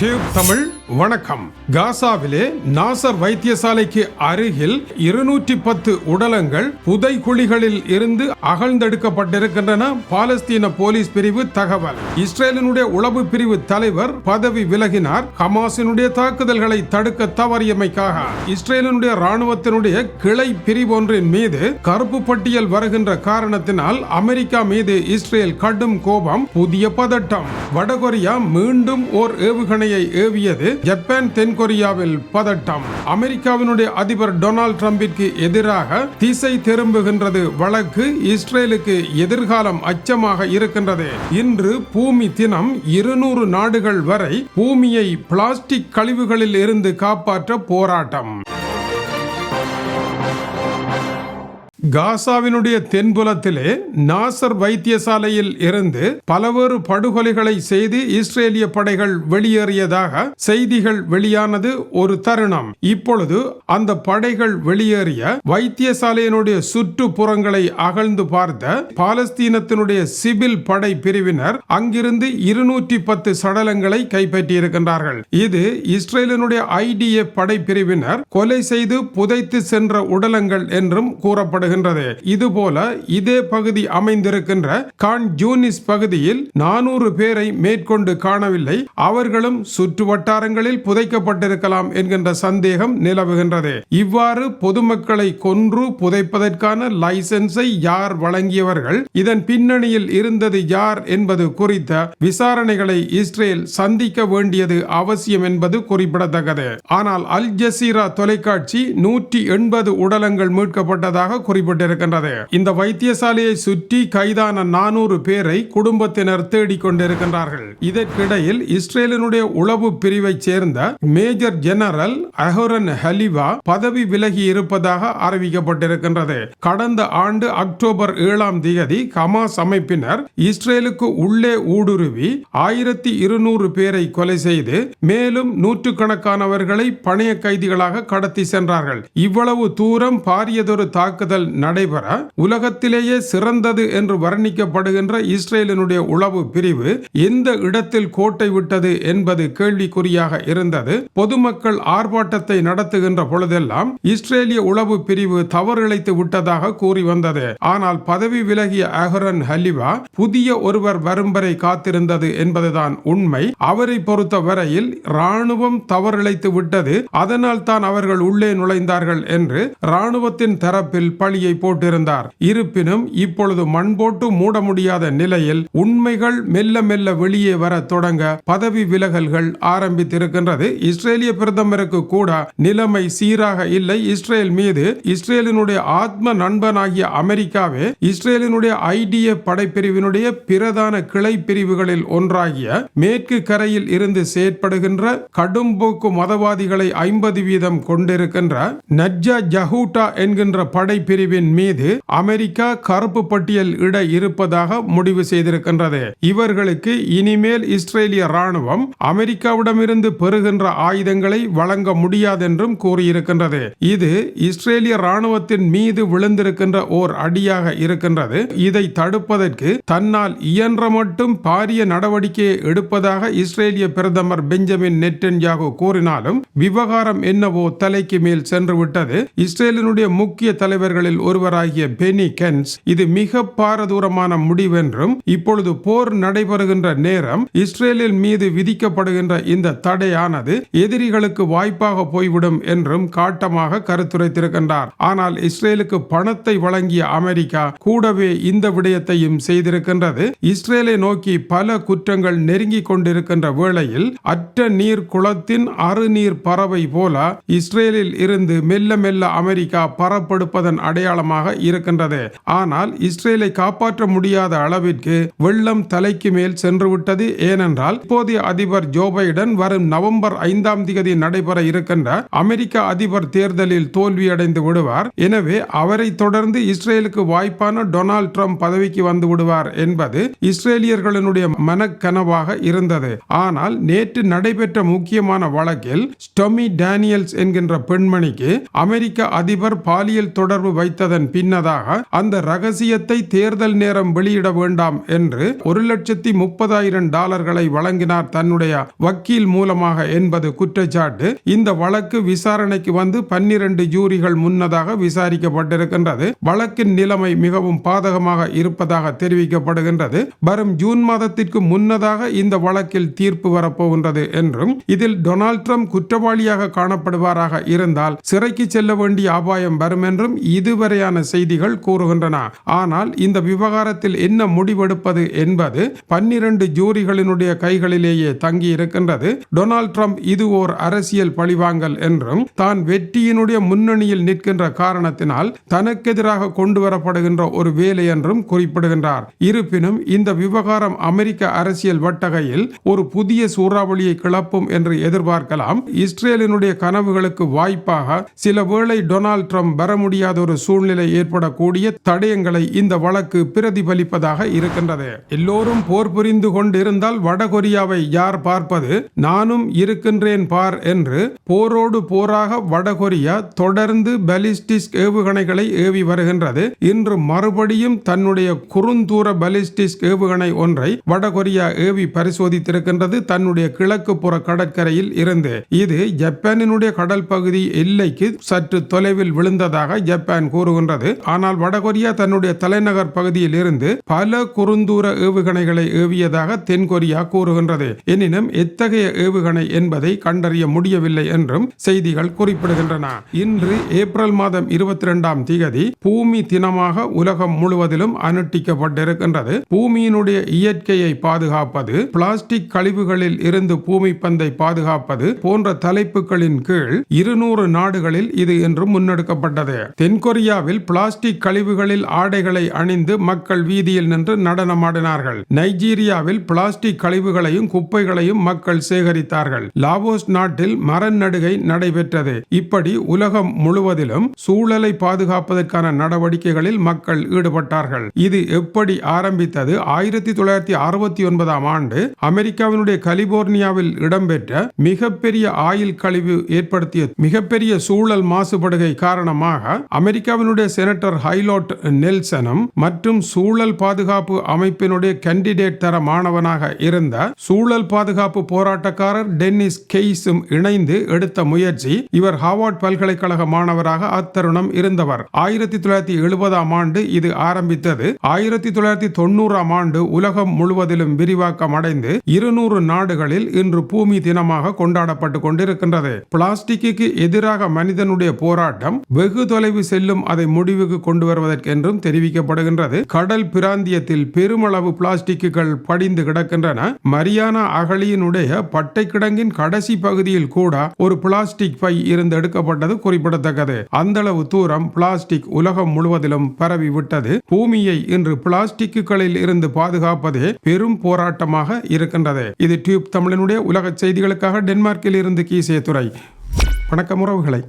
Tube Tamil வணக்கம். காசாவிலே நாசர் வைத்தியசாலைக்கு அருகில் இருநூற்றி பத்து உடலங்கள் புதைகுழிகளில் இருந்து அகழ்ந்தெடுக்கப்பட்டிருக்கின்றன பாலஸ்தீன போலீஸ் பிரிவு தகவல். இஸ்ரேலினுடைய உளவு பிரிவு தலைவர் பதவி விலகினார். ஹமாஸினுடைய தாக்குதல்களை தடுக்க தவறியமைக்காக. இஸ்ரேலினுடைய ராணுவத்தினுடைய கிளை பிரிவு ஒன்றின் மீது கருப்பு பட்டியல் வருகின்ற காரணத்தினால் அமெரிக்கா மீது இஸ்ரேல் கடும் கோபம் புதிய பதட்டம். வடகொரியா மீண்டும் ஓர் ஏவுகணை சோதனையை ஏவியது ஜப்பான் தென்கொரியாவில் பதட்டம். அமெரிக்காவினுடைய அதிபர் டொனால்ட் ட்ரம்பிற்கு எதிராக திசை திரும்புகின்றது வழக்கு இஸ்ரேலுக்கு எதிர்காலம் அச்சமாக இருக்கின்றது. இன்று பூமி தினம் இருநூறு நாடுகள் வரை பூமியை பிளாஸ்டிக் கழிவுகளில் இருந்து காப்பாற்ற போராட்டம். காசாவினுடைய தென்புலத்திலே நாசர் வைத்தியசாலையில் இருந்து பலவேறு படுகொலைகளை செய்து இஸ்ரேலிய படைகள் வெளியேறியதாக செய்திகள் வெளியானது ஒரு தருணம். இப்பொழுது அந்த படைகள் வெளியேறிய வைத்தியசாலையினுடைய சுற்றுப்புறங்களை அகழ்ந்து பார்த்த பாலஸ்தீனத்தினுடைய சிவில் படை பிரிவினர் அங்கிருந்து இருநூற்றி பத்து சடலங்களை கைப்பற்றியிருக்கின்றார்கள். இது இஸ்ரேலினுடைய ஐடிஎஃப் படை பிரிவினர் கொலை செய்து புதைத்து சென்ற உடலங்கள் என்றும் கூறப்படுகிறது வருகின்றது இதுபோல இதே பகுதி அமைந்திருக்கின்ற கான் ஜூனிஸ் பகுதியில் நானூறு பேரை மேற்கொண்டு காணவில்லை. அவர்களும் சுற்று வட்டாரங்களில் புதைக்கப்பட்டிருக்கலாம் என்கின்ற சந்தேகம் நிலவுகின்றது. இவ்வாறு பொதுமக்களை கொன்று புதைப்பதற்கான லைசன்ஸை யார் வழங்கியவர்கள் இதன் பின்னணியில் இருந்தது யார் என்பது குறித்த விசாரணைகளை இஸ்ரேல் சந்திக்க வேண்டியது அவசியம் என்பது குறிப்பிடத்தக்கது. ஆனால் அல் ஜசீரா தொலைக்காட்சி நூற்றி எண்பது உடலங்கள் மீட்கப்பட்டதாக குறி குறிப்பிட்டிருக்கின்றது இந்த வைத்தியசாலையை சுற்றி கைதான நானூறு பேரை குடும்பத்தினர் தேடிக் கொண்டிருக்கின்றார்கள் இதற்கிடையில் இஸ்ரேலினுடைய உளவு பிரிவை சேர்ந்த மேஜர் ஜெனரல் அஹோரன் ஹலிவா பதவி விலகி இருப்பதாக அறிவிக்கப்பட்டிருக்கின்றது. கடந்த ஆண்டு அக்டோபர் ஏழாம் தேதி ஹமாஸ் அமைப்பினர் இஸ்ரேலுக்கு உள்ளே ஊடுருவி ஆயிரத்தி இருநூறு பேரை கொலை செய்து மேலும் நூற்றுக்கணக்கானவர்களை பணைய கைதிகளாக கடத்தி சென்றார்கள். இவ்வளவு தூரம் பாரியதொரு தாக்குதல் நடைபெற உலகத்திலேயே சிறந்தது என்று வர்ணிக்கப்படுகின்ற இஸ்ரேலினுடைய உளவு பிரிவு எந்த இடத்தில் கோட்டை விட்டது என்பது கேள்விக்குறியாக இருந்தது. பொதுமக்கள் ஆர்ப்பாட்டத்தை நடத்துகின்ற பொழுதெல்லாம் இஸ்ரேலிய உளவு பிரிவு தவறிழைத்து விட்டதாக கூறி வந்தது. ஆனால் பதவி விலகிய அஹரன் ஹலிவா புதிய ஒருவர் வரும் வரை காத்திருந்தது என்பதுதான் உண்மை. அவரை பொறுத்த வரையில் ராணுவம் தவறிழைத்து விட்டது. அதனால் தான் அவர்கள் உள்ளே நுழைந்தார்கள் என்று ராணுவத்தின் தரப்பில் பழி பழியை போட்டிருந்தார். இருப்பினும் இப்பொழுது மண் போட்டு மூட முடியாத நிலையில் உண்மைகள் மெல்ல மெல்ல வெளியே வர தொடங்க பதவி விலகல்கள் ஆரம்பித்திருக்கின்றது. இஸ்ரேலிய பிரதமருக்கு கூட நிலைமை சீராக இல்லை. இஸ்ரேல் மீது இஸ்ரேலினுடைய ஆத்ம நண்பனாகிய அமெரிக்காவே இஸ்ரேலினுடைய ஐடிய படைப்பிரிவினுடைய பிரதான கிளை பிரிவுகளில் ஒன்றாகிய மேற்கு கரையில் இருந்து செயற்படுகின்ற கடும்போக்கு மதவாதிகளை ஐம்பது வீதம் கொண்டிருக்கின்ற நஜ்ஜா ஜஹூட்டா என்கின்ற படைப்பிரிவு பிரிவின் மீது அமெரிக்கா கருப்பு பட்டியல் இட இருப்பதாக முடிவு செய்திருக்கின்றது. இவர்களுக்கு இனிமேல் இஸ்ரேலிய ராணுவம் அமெரிக்காவிடமிருந்து பெறுகின்ற ஆயுதங்களை வழங்க முடியாதென்றும் கூறியிருக்கின்றது. இது இஸ்ரேலிய ராணுவத்தின் மீது விழுந்திருக்கின்ற ஓர் அடியாக இருக்கின்றது. இதை தடுப்பதற்கு தன்னால் இயன்ற மட்டும் பாரிய நடவடிக்கையை எடுப்பதாக இஸ்ரேலிய பிரதமர் பெஞ்சமின் நெட்டன்யாகு கூறினாலும் விவகாரம் என்னவோ தலைக்கு மேல் சென்று விட்டது இஸ்ரேலினுடைய முக்கிய தலைவர்களில் ஒருவராகிய பெனி கென்ஸ் இது மிக பாரதூரமான முடிவென்றும் இப்பொழுது போர் நடைபெறுகின்ற நேரம் இஸ்ரேலின் மீது விதிக்கப்படுகின்ற இந்த தடையானது எதிரிகளுக்கு வாய்ப்பாக போய்விடும் என்றும் காட்டமாக கருத்துரைத்திருக்கின்றார். ஆனால் இஸ்ரேலுக்கு பணத்தை வழங்கிய அமெரிக்கா கூடவே இந்த விடயத்தையும் செய்திருக்கின்றது. இஸ்ரேலை நோக்கி பல குற்றங்கள் நெருங்கிக் கொண்டிருக்கின்ற வேளையில் அற்ற நீர் குளத்தின் அறுநீர் பறவை போல இஸ்ரேலில் இருந்து மெல்ல மெல்ல அமெரிக்கா பரப்படுப்பதன் அடையாளமாக இருக்கின்றது. ஆனால் இஸ்ரேலை காப்பாற்ற முடியாத அளவிற்கு வெள்ளம் தலைக்கு மேல் சென்றுவிட்டது. ஏனென்றால் இப்போதைய அதிபர் ஜோ பைடன் வரும் நவம்பர் ஐந்தாம் தேதி நடைபெற இருக்கின்ற அமெரிக்க அதிபர் தேர்தலில் தோல்வியடைந்து விடுவார். எனவே அவரை தொடர்ந்து இஸ்ரேலுக்கு வாய்ப்பான டொனால்ட் ட்ரம்ப் பதவிக்கு வந்து விடுவார் என்பது இஸ்ரேலியர்களினுடைய மனக்கனவாக இருந்தது. ஆனால் நேற்று நடைபெற்ற முக்கியமான வழக்கில் ஸ்டொமி டேனியல்ஸ் என்கின்ற பெண்மணிக்கு அமெரிக்க அதிபர் பாலியல் தொடர்பு வைத்து கிடைத்ததன் பின்னதாக அந்த ரகசியத்தை தேர்தல் நேரம் வெளியிட வேண்டாம் என்று ஒரு லட்சத்தி முப்பதாயிரம் டாலர்களை வழங்கினார் தன்னுடைய வக்கீல் மூலமாக என்பது குற்றச்சாட்டு. இந்த வழக்கு விசாரணைக்கு வந்து பன்னிரண்டு ஜூரிகள் முன்னதாக விசாரிக்கப்பட்டிருக்கின்றது. வழக்கின் நிலைமை மிகவும் பாதகமாக இருப்பதாக தெரிவிக்கப்படுகின்றது. வரும் ஜூன் மாதத்திற்கு முன்னதாக இந்த வழக்கில் தீர்ப்பு வரப்போகின்றது என்றும் இதில் டொனால்ட் ட்ரம்ப் குற்றவாளியாக காணப்படுவாராக இருந்தால் சிறைக்கு செல்ல வேண்டிய அபாயம் வரும் என்றும் இதுவரை எதிர்மறையான செய்திகள் கூறுகின்றன. ஆனால் இந்த விவகாரத்தில் என்ன முடிவெடுப்பது என்பது பன்னிரண்டு ஜூரிகளினுடைய கைகளிலேயே தங்கி இருக்கின்றது டொனால்ட் ட்ரம்ப் இது ஓர் அரசியல் பழிவாங்கல் என்றும் தான் வெற்றியினுடைய முன்னணியில் நிற்கின்ற காரணத்தினால் தனக்கெதிராக கொண்டு வரப்படுகின்ற ஒரு வேலை என்றும் குறிப்பிடுகின்றார். இருப்பினும் இந்த விவகாரம் அமெரிக்க அரசியல் வட்டகையில் ஒரு புதிய சூறாவளியை கிளப்பும் என்று எதிர்பார்க்கலாம். இஸ்ரேலினுடைய கனவுகளுக்கு வாய்ப்பாக சில வேளை டொனால்ட் ட்ரம்ப் வர முடியாத ஒரு சூழ்நிலை ஏற்படக்கூடிய தடயங்களை இந்த வழக்கு பிரதிபலிப்பதாக இருக்கின்றது. எல்லோரும் போர் புரிந்து கொண்டிருந்தால் வடகொரியாவை யார் பார்ப்பது? நானும் இருக்கின்றேன் பார் என்று போரோடு போராக வடகொரியா தொடர்ந்து பலிஸ்டிக் ஏவுகணைகளை ஏவி வருகின்றது. இன்று மறுபடியும் தன்னுடைய குறுந்தூர பலிஸ்டிக் ஏவுகணை ஒன்றை வடகொரியா ஏவி பரிசோதித்திருக்கின்றது தன்னுடைய கிழக்கு புற கடற்கரையில் இருந்து. இது ஜப்பானினுடைய கடல் பகுதி எல்லைக்கு சற்று தொலைவில் விழுந்ததாக ஜப்பான் கூறுகின்றது. ஆனால் வடகொரியா தன்னுடைய தலைநகர் பகுதியில் இருந்து பல குறுந்தூர ஏவுகணைகளை ஏவியதாக தென்கொரியா கூறுகின்றது. எனினும் எத்தகைய ஏவுகணை என்பதை கண்டறிய முடியவில்லை என்றும் செய்திகள் குறிப்பிடுகின்றன. இன்று ஏப்ரல் மாதம் இருபத்தி இரண்டாம் திகதி பூமி தினமாக உலகம் முழுவதிலும் அனுட்டிக்கப்பட்டிருக்கின்றது. பூமியினுடைய இயற்கையை பாதுகாப்பது பிளாஸ்டிக் கழிவுகளில் இருந்து பூமி பந்தை பாதுகாப்பது போன்ற தலைப்புகளின் கீழ் இருநூறு நாடுகளில் இது என்று முன்னெடுக்கப்பட்டது. தென்கொரியாவில் பிளாஸ்டிக் கழிவுகளில் ஆடைகளை அணிந்து மக்கள் வீதியில் நின்று நடனமாடினார்கள். நைஜீரியாவில் பிளாஸ்டிக் கழிவுகளையும் குப்பைகளையும் மக்கள் சேகரித்தார்கள். லாவோஸ் நாட்டில் மர நடுகை நடைபெற்றது. இப்படி உலகம் முழுவதிலும் சூழலை பாதுகாப்பதற்கான நடவடிக்கைகளில் மக்கள் ஈடுபட்டார்கள். இது எப்படி ஆரம்பித்தது? ஆயிரத்தி தொள்ளாயிரத்தி அறுபத்தி ஒன்பதாம் ஆண்டு அமெரிக்காவினுடைய கலிபோர்னியாவில் இடம்பெற்ற மிகப்பெரிய ஆயில் கழிவு ஏற்படுத்திய மிகப்பெரிய சூழல் மாசுபடுகை காரணமாக அமெரிக்காவினுடைய செனட்டர் ஹைலோட் நெல்சனும் மற்றும் சூழல் பாதுகாப்பு அமைப்பினுடைய கேண்டிடேட் தர மாணவனாக இருந்த சூழல் பாதுகாப்பு போராட்டக்காரர் டென்னிஸ் கெய்ஸும் இணைந்து எடுத்த முயற்சி இவர் ஹாவார்ட் பல்கலைக்கழக மாணவராக அத்தருணம் இருந்தவர். ஆயிரத்தி தொள்ளாயிரத்தி எழுபதாம் ஆண்டு இது ஆரம்பித்தது. ஆயிரத்தி தொள்ளாயிரத்தி தொண்ணூறாம் ஆண்டு உலகம் முழுவதிலும் விரிவாக்கம் அடைந்து இருநூறு நாடுகளில் இன்று பூமி தினமாக கொண்டாடப்பட்டு கொண்டிருக்கின்றது. பிளாஸ்டிக்கு எதிராக மனிதனுடைய போராட்டம் வெகு தொலைவு செல்லும் அதை முடிவுக்கு கொண்டு வருவதற்கென்றும் தெரிவிக்கப்படுகின்றது. கடல் பிராந்தியத்தில் பெருமளவு பிளாஸ்டிக்குகள் படிந்து கிடக்கின்றன. மரியானா அகழியினுடைய பட்டை கிடங்கின் கடைசி பகுதியில் கூட ஒரு பிளாஸ்டிக் பை இருந்து எடுக்கப்பட்டது குறிப்பிடத்தக்கது. அந்த அளவு தூரம் பிளாஸ்டிக் உலகம் முழுவதிலும் பரவி விட்டது. பூமியை இன்று பிளாஸ்டிக்குகளில் இருந்து பாதுகாப்பதே பெரும் போராட்டமாக இருக்கின்றது. இது டியூப் தமிழனுடைய உலக செய்திகளுக்காக டென்மார்க்கில் இருந்து கீசே துறை வணக்கம் உறவுகளை.